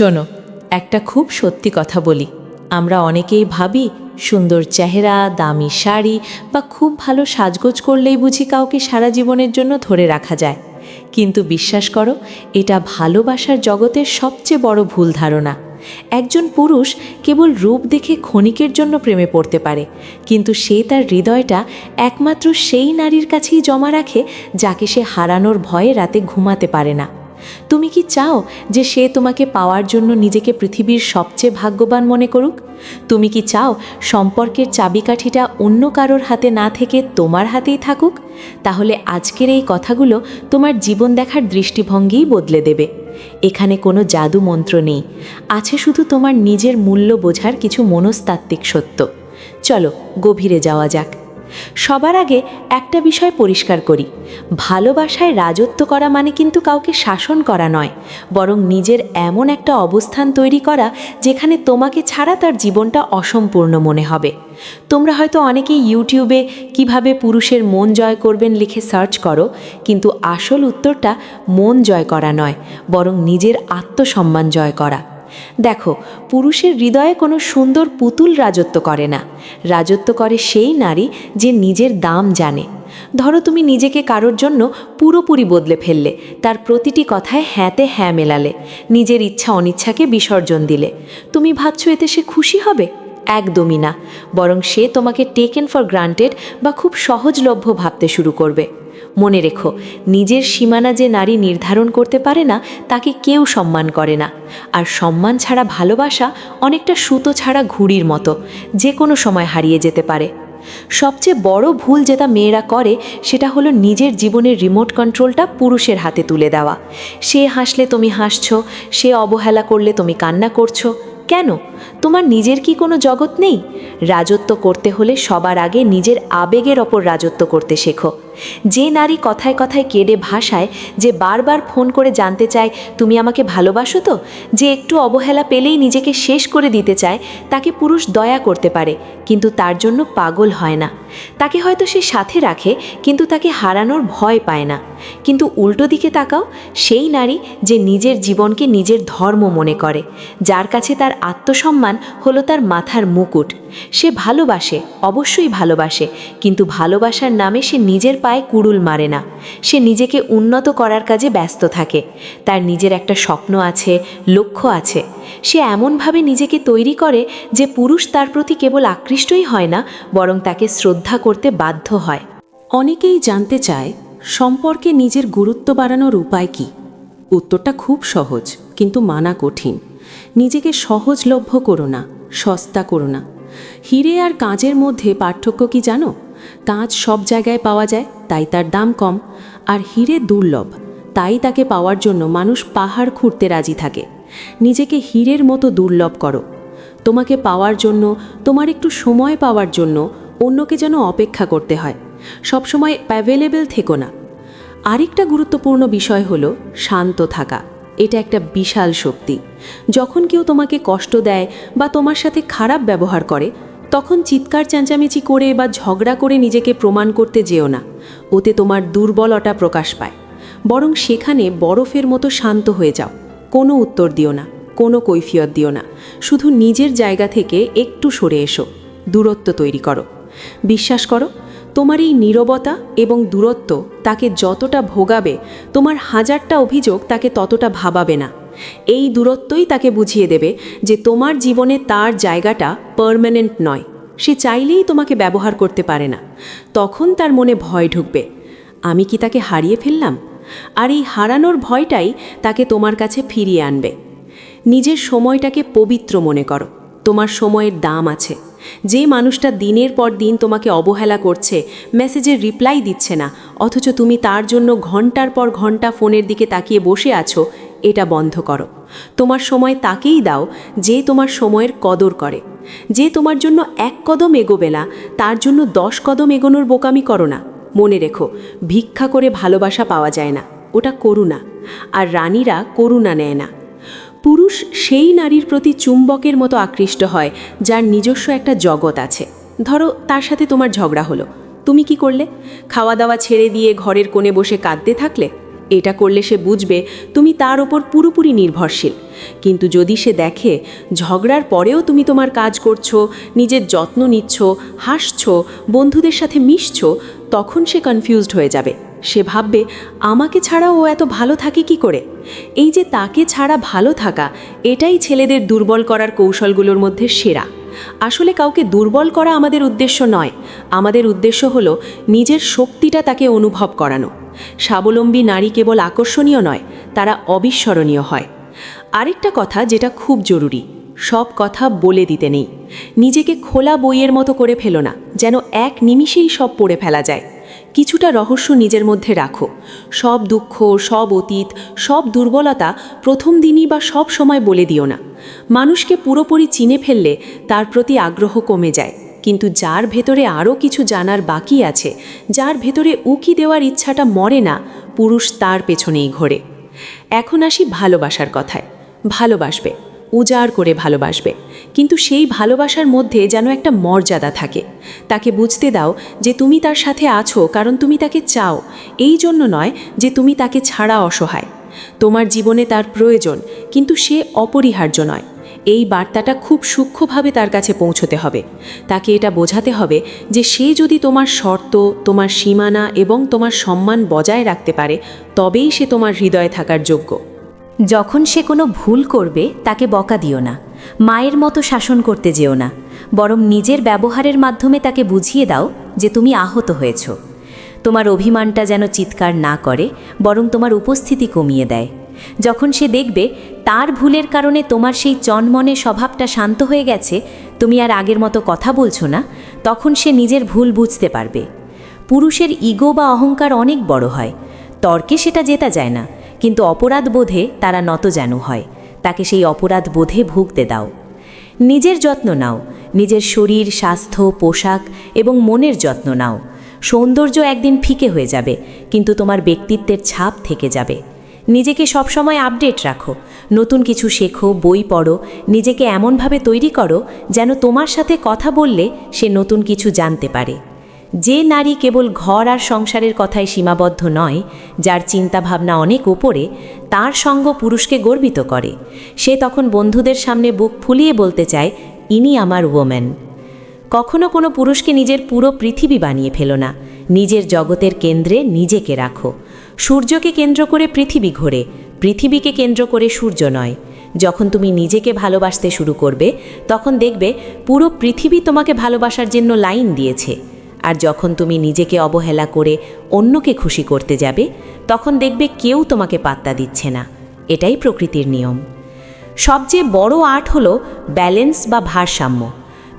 শোনো, একটা খুব সত্যি কথা বলি। আমরা অনেকেই ভাবি, সুন্দর চেহারা, দামি শাড়ি বা খুব ভালো সাজগোজ করলেই বুঝি কাউকে সারা জীবনের জন্য ধরে রাখা যায়। কিন্তু বিশ্বাস করো, এটা ভালোবাসার জগতের সবচেয়ে বড় ভুল ধারণা। একজন পুরুষ কেবল রূপ দেখে ক্ষণিকের জন্য প্রেমে পড়তে পারে, কিন্তু সে তার হৃদয়টা একমাত্র সেই নারীর কাছেই জমা রাখে যাকে সে হারানোর ভয়ে রাতে ঘুমাতে পারে না। তুমি কি চাও যে সে তোমাকে পাওয়ার জন্য নিজেকে পৃথিবীর সবচেয়ে ভাগ্যবান মনে করুক? তুমি কি চাও সম্পর্কের চাবিকাঠিটা অন্য কারোর হাতে না থেকে তোমার হাতেই থাকুক? তাহলে আজকের এই কথাগুলো তোমার জীবন দেখার দৃষ্টিভঙ্গিই বদলে দেবে। এখানে কোনো জাদু মন্ত্র নেই। আছে শুধু তোমার নিজের মূল্য বোঝার কিছু মনস্তাত্ত্বিক সত্য। চলো, গভীরে যাওয়া যাক। সবার আগে একটা বিষয় পরিষ্কার করি। ভালোবাসায় রাজত্ব করা মানে কিন্তু কাউকে শাসন করা নয়, বরং নিজের এমন একটা অবস্থান তৈরি করা যেখানে তোমাকে ছাড়া তার জীবনটা অসম্পূর্ণ মনে হবে। তোমরা হয়তো অনেকেই ইউটিউবে কীভাবে পুরুষের মন জয় করবেন লিখে সার্চ করো, কিন্তু আসল উত্তরটা মন জয় করা নয়, বরং নিজের আত্মসম্মান জয় করা। দেখো, পুরুষের হৃদয়ে কোনো সুন্দর পুতুল রাজত্ব করে না। রাজত্ব করে সেই নারী যে নিজের দাম জানে। ধরো তুমি নিজেকে কারোর জন্য পুরোপুরি বদলে ফেললে, তার প্রতিটি কথায় হ্যাঁতে হ্যাঁ মেলালে, নিজের ইচ্ছা অনিচ্ছাকে বিসর্জন দিলে। তুমি ভাবছ এতে সে খুশি হবে? একদমই না। বরং সে তোমাকে টেকেন ফর গ্রান্টেড বা খুব সহজলভ্য ভাবতে শুরু করবে। মনে রেখো, নিজের সীমানা যে নারী নির্ধারণ করতে পারে না, তাকে কেউ সম্মান করে না। আর সম্মান ছাড়া ভালোবাসা অনেকটা সুতো ছাড়া ঘুড়ির মতো যে কোনো সময় হারিয়ে যেতে পারে। সবচেয়ে বড় ভুল যেটা মেয়েরা করে, সেটা হলো নিজের জীবনের রিমোট কন্ট্রোলটা পুরুষের হাতে তুলে দেওয়া। সে হাসলে তুমি হাসছো, সে অবহেলা করলে তুমি কান্না করছ। কেন? তোমার নিজের কি কোনো জগৎ নেই? রাজত্ব করতে হলে সবার আগে নিজের আবেগের ওপর রাজত্ব করতে শেখো। যে নারী কথায় কথায় কেড়ে ভাষায় যে বারবার ফোন করে জানতে চায়, তুমি আমাকে ভালোবাসো তো? যে একটু অবহেলা পেলেই নিজেকে শেষ করে দিতে চায়, তাকে পুরুষ দয়া করতে পারে, কিন্তু তার জন্য পাগল হয় না। তাকে হয়তো সে সাথে রাখে, কিন্তু তাকে হারানোর ভয় পায় না। কিন্তু উল্টো দিকে তাকাও, সেই নারী যে নিজের জীবনকে নিজের ধর্ম মনে করে, যার কাছে তার আত্মসম্মান হলো তার মাথার মুকুট। সে ভালোবাসে, অবশ্যই ভালোবাসে, কিন্তু ভালোবাসার নামে সে নিজের পায়ে কুড়ুল মারে না। সে নিজেকে উন্নত করার কাজে ব্যস্ত থাকে। তার নিজের একটা স্বপ্ন আছে, লক্ষ্য আছে। সে এমনভাবে নিজেকে তৈরি করে যে পুরুষ তার প্রতি কেবল আকৃষ্টই হয় না, বরং তাকে শ্রদ্ধা করতে বাধ্য হয়। অনেকেই জানতে চায়, সম্পর্কে নিজের গুরুত্ব বাড়ানোর উপায় কি? উত্তরটা খুব সহজ, কিন্তু মানা কঠিন। নিজেকে সহজলভ্য করো না, সস্তা করো না। হিরে আর কাঁচের মধ্যে পার্থক্য কি জানো? কাঁচ সব জায়গায় পাওয়া যায়, তাই তার দাম কম। আর হিরে দুর্লভ, তাই তাকে পাওয়ার জন্য মানুষ পাহাড় খুঁড়তে রাজি থাকে। নিজেকে হীরের মতো দুর্লভ করো। তোমাকে পাওয়ার জন্য, তোমার একটু সময় পাওয়ার জন্য অন্যকে যেন অপেক্ষা করতে হয়। সবসময় অ্যাভেলেবেল থেকো না। আরেকটা গুরুত্বপূর্ণ বিষয় হলো শান্ত থাকা। এটা একটা বিশাল শক্তি। যখন কেউ তোমাকে কষ্ট দেয় বা তোমার সাথে খারাপ ব্যবহার করে তখন চিৎকার চেঁচামেচি করে বা ঝগড়া করে নিজেকে প্রমাণ করতে যেও না। ওতে তোমার দুর্বলতা প্রকাশ পায়। বরং সেখানে বরফের মতো শান্ত হয়ে যাও। কোনো উত্তর দিও না, কোনো কৈফিয়ত দিও না। শুধু নিজের জায়গা থেকে একটু সরে এসো। দূরত্ব তৈরি করো। বিশ্বাস করো, তোমার এই নীরবতা এবং দূরত্ব তাকে যতটা ভোগাবে, তোমার হাজারটা অভিযোগ তাকে ততটা ভাবাবে না। এই দূরত্বই তাকে বুঝিয়ে দেবে যে তোমার জীবনে তার জায়গাটা পার্মানেন্ট নয়। সে চাইলেই তোমাকে ব্যবহার করতে পারে না। তখন তার মনে ভয় ঢুকবে। আমি কি তাকে হারিয়ে ফেললাম? আর এই হারানোর ভয়টাই তাকে তোমার কাছে ফিরিয়ে আনবে। নিজের সময়টাকে পবিত্র মনে করো। তোমার সময়ের দাম আছে। যে মানুষটা দিনের পর দিন তোমাকে অবহেলা করছে, মেসেজের রিপ্লাই দিচ্ছে না, অথচ তুমি তার জন্য ঘণ্টার পর ঘণ্টা ফোনের দিকে তাকিয়ে বসে আছো এটা বন্ধ করো। তোমার সময় তাকেই দাও যে তোমার সময়ের কদর করে। যে তোমার জন্য এক কদম এগোবে না, তার জন্য দশ কদম এগোনোর বোকামি করো না। মনে রেখো, ভিক্ষা করে ভালোবাসা পাওয়া যায় না, ওটা করুণা, আর রানীরা করুণা নেয় না। পুরুষ সেই নারীর প্রতি চুম্বকের মতো আকৃষ্ট হয়, যার নিজস্ব একটা জগৎ আছে। ধরো, তার সাথে তোমার ঝগড়া হলো। তুমি কি করলে? খাওয়া দাওয়া ছেড়ে দিয়ে ঘরের কোণে বসে কাঁদতে থাকলে? এটা করলে সে বুঝবে তুমি তার ওপর পুরোপুরি নির্ভরশীল। কিন্তু যদি সে দেখে, ঝগড়ার পরেও তুমি তোমার কাজ করছ, নিজের যত্ন নিচ্ছ, হাসছো, বন্ধুদের সাথে মিশছো, তখন সে কনফিউজড হয়ে যাবে। সে ভাববে, আমাকে ছাড়া ও এত ভালো থাকে কি করে? এই যে তাকে ছাড়া ভালো থাকা, এটাই ছেলেদের দুর্বল করার কৌশলগুলোর মধ্যে সেরা। আসলে কাউকে দুর্বল করা আমাদের উদ্দেশ্য নয়। আমাদের উদ্দেশ্য হল নিজের শক্তিটা তাকে অনুভব করানো। স্বাবলম্বী নারী কেবল আকর্ষণীয় নয়, তারা অবিস্মরণীয় হয়। আরেকটা কথা যেটা খুব জরুরি, সব কথা বলে দিতে নেই। নিজেকে খোলা বইয়ের মতো করে ফেলো না, যেন এক নিমিষেই সব পড়ে ফেলা যায়। কিছুটা রহস্য নিজের মধ্যে রাখো। সব দুঃখ, সব অতীত, সব দুর্বলতা প্রথম দিনই বা সব সময় বলে দিও না। মানুষকে পুরোপুরি চিনে ফেললে তার প্রতি আগ্রহ কমে যায়। কিন্তু যার ভেতরে আরও কিছু জানার বাকি আছে, যার ভেতরে উকি দেওয়ার ইচ্ছাটা মরে না, পুরুষ তার পেছনেই ঘোরে। এখন আসি ভালোবাসার কথায়। ভালোবাসবে। উজাড় করে ভালোবাসবে। কিন্তু সেই ভালোবাসার মধ্যে যেন একটা মর্যাদা থাকে। তাকে বুঝতে দাও যে তুমি তার সাথে আছো কারণ তুমি তাকে চাও। এই জন্য নয় যে তুমি তাকে ছাড়া অসহায়। তোমার জীবনে তার প্রয়োজন, কিন্তু সে অপরিহার্য নয়। এই বার্তাটা খুব সূক্ষ্মভাবে তার কাছে পৌঁছতে হবে। তাকে এটা বোঝাতে হবে যে সে যদি তোমার শর্ত, তোমার সীমানা এবং তোমার সম্মান বজায় রাখতে পারে, তবেই সে তোমার হৃদয়ে থাকার যোগ্য। যখন সে কোনো ভুল করবে, তাকে বকা দিও না। মায়ের মতো শাসন করতে যেও না। বরং নিজের ব্যবহারের মাধ্যমে তাকে বুঝিয়ে দাও যে তুমি আহত হয়েছ। তোমার অভিমানটা যেন চিৎকার না করে, বরং তোমার উপস্থিতি কমিয়ে দেয়। যখন সে দেখবে তার ভুলের কারণে তোমার সেই চনমনে স্বভাবটা শান্ত হয়ে গেছে, তুমি আর আগের মতো কথা বলছো না, তখন সে নিজের ভুল বুঝতে পারবে। পুরুষের ইগো বা অহংকার অনেক বড় হয়। তর্কে সেটা জেতা যায় না। কিন্তু অপরাধ বোধে তারা নতজানু হয়। তাকে সেই অপরাধ বোধে ভুগতে দাও। নিজের যত্ন নাও। নিজের শরীর, স্বাস্থ্য, পোশাক এবং মনের যত্ন নাও। সৌন্দর্য একদিন ফিকে হয়ে যাবে, কিন্তু তোমার ব্যক্তিত্বের ছাপ থেকে যাবে। নিজেকে সবসময় আপডেট রাখো। নতুন কিছু শেখো, বই পড়ো, নিজেকে এমনভাবে তৈরি করো যেন তোমার সাথে কথা বললে সে নতুন কিছু জানতে পারে। যে নারী কেবল ঘর আর সংসারের কথায় সীমাবদ্ধ নয়, যার চিন্তাভাবনা অনেক ওপরে তার সঙ্গ পুরুষকে গর্বিত করে। সে তখন বন্ধুদের সামনে বুক ফুলিয়ে বলতে চায়, ইনি আমার ওম্যান কখনো কোনো পুরুষকে নিজের পুরো পৃথিবী বানিয়ে ফেলো না। নিজের জগতের কেন্দ্রে নিজেকে রাখো। সূর্যকে কেন্দ্র করে পৃথিবী ঘোরে, পৃথিবীকে কেন্দ্র করে সূর্য নয়। যখন তুমি নিজেকে ভালোবাসতে শুরু করবে, তখন দেখবে পুরো পৃথিবী তোমাকে ভালোবাসার জন্য লাইন দিয়েছে। আর যখন তুমি নিজেকে অবহেলা করে অন্যকে খুশি করতে যাবে, তখন দেখবে কেউ তোমাকে পাত্তা দিচ্ছে না। এটাই প্রকৃতির নিয়ম। সবচেয়ে বড় আর্ট হলো ব্যালেন্স বা ভারসাম্য।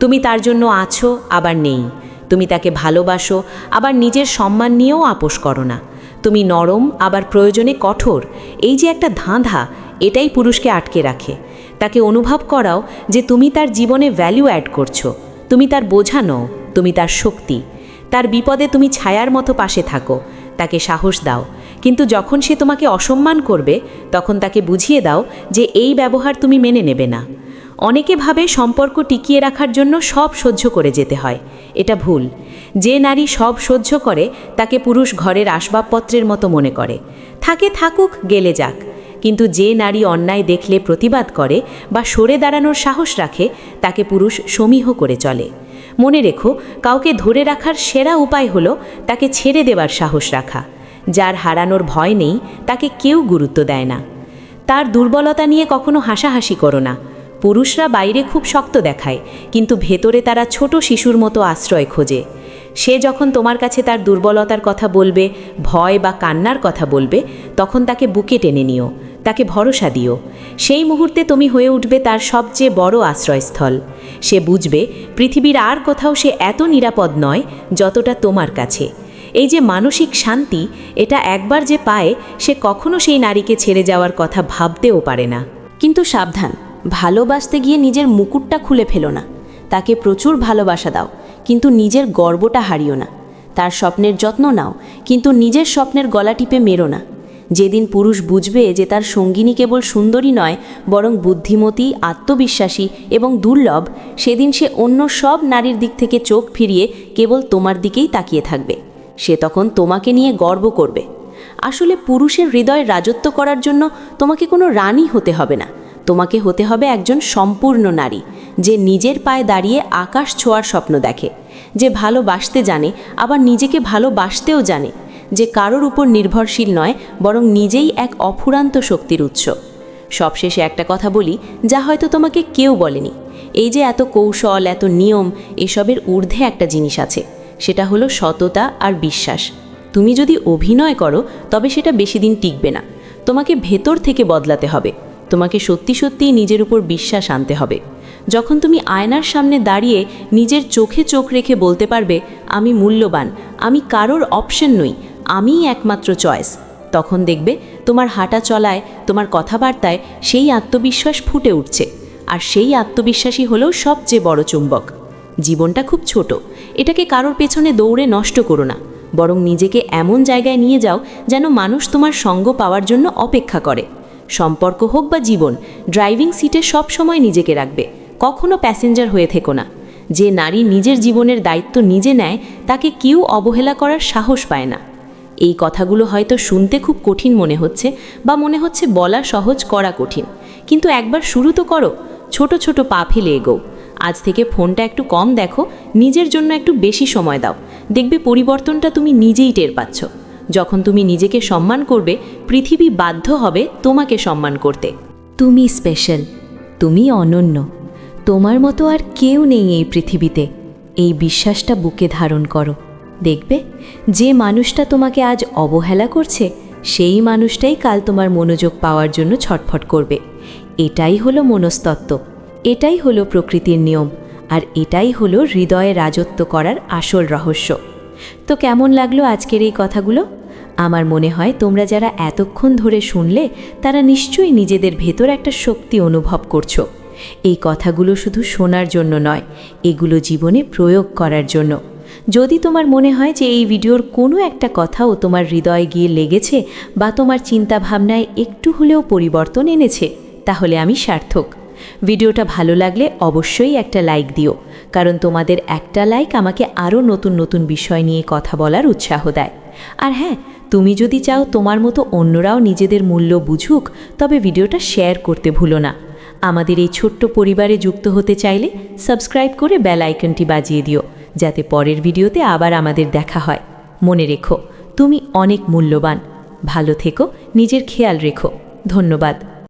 তুমি তার জন্য আছো, আবার নেই। তুমি তাকে ভালোবাসো, আবার নিজের সম্মান নিয়েও আপোষ করো না। তুমি নরম, আবার প্রয়োজনে কঠোর। এই যে একটা ধাঁধা, এটাই পুরুষকে আটকে রাখে। তাকে অনুভব করাও যে তুমি তার জীবনে ভ্যালু অ্যাড করছ। তুমি তার বোঝা নও তুমি তার শক্তি। তার বিপদে তুমি ছায়ার মতো পাশে থাকো। তাকে সাহস দাও। কিন্তু যখন সে তোমাকে অসম্মান করবে, তখন তাকে বুঝিয়ে দাও যে এই ব্যবহার তুমি মেনে নেবে না। অনেকে ভাবে সম্পর্ক টিকিয়ে রাখার জন্য সব সহ্য করে যেতে হয়। এটা ভুল। যে নারী সব সহ্য করে, তাকে পুরুষ ঘরের আসবাবপত্রের মতো মনে করে। থাকে থাকুক, গেলে যাক। কিন্তু যে নারী অন্যায় দেখলে প্রতিবাদ করে বা সরে দাঁড়ানোর সাহস রাখে, তাকে পুরুষ সমীহ করে চলে। মনে রেখো, কাউকে ধরে রাখার সেরা উপায় হলো তাকে ছেড়ে দেওয়ার সাহস রাখা। যার হারানোর ভয় নেই, তাকে কেউ গুরুত্ব দেয় না। তার দুর্বলতা নিয়ে কখনো হাসাহাসি করো না। পুরুষরা বাইরে খুব শক্ত দেখায়, কিন্তু ভেতরে তারা ছোট শিশুর মতো আশ্রয় খোঁজে। সে যখন তোমার কাছে তার দুর্বলতার কথা বলবে, ভয় বা কান্নার কথা বলবে, তখন তাকে বুকে টেনে নিও। তাকে ভরসা দিও। সেই মুহূর্তে তুমি হয়ে উঠবে তার সবচেয়ে বড় আশ্রয়স্থল। সে বুঝবে পৃথিবীর আর কোথাও সে এত নিরাপদ নয় যতটা তোমার কাছে। এই যে মানসিক শান্তি, এটা একবার যে পায়, সে কখনো সেই নারীকে ছেড়ে যাওয়ার কথা ভাবতেও পারে না। কিন্তু সাবধান, ভালোবাসতে গিয়ে নিজের মুকুটটা খুলে ফেলো না। তাকে প্রচুর ভালোবাসা দাও, কিন্তু নিজের গর্বটা হারিও না। তার স্বপ্নের যত্ন নাও, কিন্তু নিজের স্বপ্নের গলা টিপে মেরো না। যেদিন পুরুষ বুঝবে যে তার সঙ্গিনী কেবল সুন্দরী নয়, বরং বুদ্ধিমতী, আত্মবিশ্বাসী এবং দুর্লভ, সেদিন সে অন্য সব নারীর দিক থেকে চোখ ফিরিয়ে কেবল তোমার দিকেই তাকিয়ে থাকবে। সে তখন তোমাকে নিয়ে গর্ব করবে। আসলে পুরুষের হৃদয় রাজত্ব করার জন্য তোমাকে কোনো রানী হতে হবে না। তোমাকে হতে হবে একজন সম্পূর্ণ নারী, যে নিজের পায়ে দাঁড়িয়ে আকাশ ছোঁয়ার স্বপ্ন দেখে, যে ভালোবাসতে জানে, আবার নিজেকে ভালোবাসতেও জানে যে কারোর উপর নির্ভরশীল নয়, বরং নিজেই এক অফুরান্ত শক্তির উৎস। সবশেষে একটা কথা বলি, যা হয়তো তোমাকে কেউ বলেনি। এই যে এত কৌশল, এত নিয়ম, এসবের ঊর্ধ্বে একটা জিনিস আছে, সেটা হলো সততা আর বিশ্বাস। তুমি যদি অভিনয় করো, তবে সেটা বেশি দিন টিকবে না। তোমাকে ভেতর থেকে বদলাতে হবে। তোমাকে সত্যি সত্যিই নিজের উপর বিশ্বাস আনতে হবে। যখন তুমি আয়নার সামনে দাঁড়িয়ে নিজের চোখে চোখ রেখে বলতে পারবে, আমি মূল্যবান, আমি কারোর অপশন নই আমিই একমাত্র চয়েস তখন দেখবে তোমার হাঁটা চলায়, তোমার কথাবার্তায় সেই আত্মবিশ্বাস ফুটে উঠছে। আর সেই আত্মবিশ্বাসই হলো সবচেয়ে বড় চুম্বক। জীবনটা খুব ছোট। এটাকে কারোর পেছনে দৌড়ে নষ্ট করো না। বরং নিজেকে এমন জায়গায় নিয়ে যাও যেন মানুষ তোমার সঙ্গ পাওয়ার জন্য অপেক্ষা করে। সম্পর্ক হোক বা জীবন ড্রাইভিং সিটে সব সময় নিজেকে রাখবে। কখনো প্যাসেঞ্জার হয়ে থেকো না। যে নারী নিজের জীবনের দায়িত্ব নিজে নেয়, তাকে কেউ অবহেলা করার সাহস পায় না। এই কথাগুলো হয়তো শুনতে খুব কঠিন মনে হচ্ছে বা মনে হচ্ছে বলা সহজ, করা কঠিন। কিন্তু একবার শুরু তো করো। ছোট ছোট পা ফেলে এগোও আজ থেকে ফোনটা একটু কম দেখো। নিজের জন্য একটু বেশি সময় দাও। দেখবে পরিবর্তনটা তুমি নিজেই টের পাচ্ছ। যখন তুমি নিজেকে সম্মান করবে, পৃথিবী বাধ্য হবে তোমাকে সম্মান করতে। তুমি স্পেশাল তুমি অনন্য। তোমার মতো আর কেউ নেই এই পৃথিবীতে। এই বিশ্বাসটা বুকে ধারণ করো। দেখবে, যে মানুষটা তোমাকে আজ অবহেলা করছে, সেই মানুষটাই কাল তোমার মনোযোগ পাওয়ার জন্য ছটফট করবে। এটাই হলো মনস্তত্ত্ব, এটাই হলো প্রকৃতির নিয়ম, আর এটাই হলো হৃদয়ে রাজত্ব করার আসল রহস্য। তো কেমন লাগল আজকের এই কথাগুলো? আমার মনে হয় তোমরা যারা এতক্ষণ ধরে শুনলে, তারা নিশ্চয়ই নিজেদের ভেতর একটা শক্তি অনুভব করছ। এই কথাগুলো শুধু শোনার জন্য নয়, এগুলো জীবনে প্রয়োগ করার জন্য। যদি তোমার মনে হয় যে এই ভিডিওর কোনো একটা কথাও তোমার হৃদয়ে গিয়ে লেগেছে বা তোমার চিন্তাভাবনায় একটু হলেও পরিবর্তন এনেছে, তাহলে আমি সার্থক। ভিডিওটা ভালো লাগলে অবশ্যই একটা লাইক দিও, কারণ তোমাদের একটা লাইক আমাকে আরও নতুন নতুন বিষয় নিয়ে কথা বলার উৎসাহ দেয়। আর হ্যাঁ তুমি যদি চাও তোমার মতো অন্যরাও নিজেদের মূল্য বুঝুক, তবে ভিডিওটা শেয়ার করতে ভুলো না। আমাদের এই ছোট্ট পরিবারে যুক্ত হতে চাইলে সাবস্ক্রাইব করে বেল আইকনটি বাজিয়ে দিও। যাতে পরের ভিডিওতে আবার আমাদের দেখা হয়। মনে রেখো, তুমি অনেক মূল্যবান। ভালো থেকো, নিজের খেয়াল রেখো। ধন্যবাদ।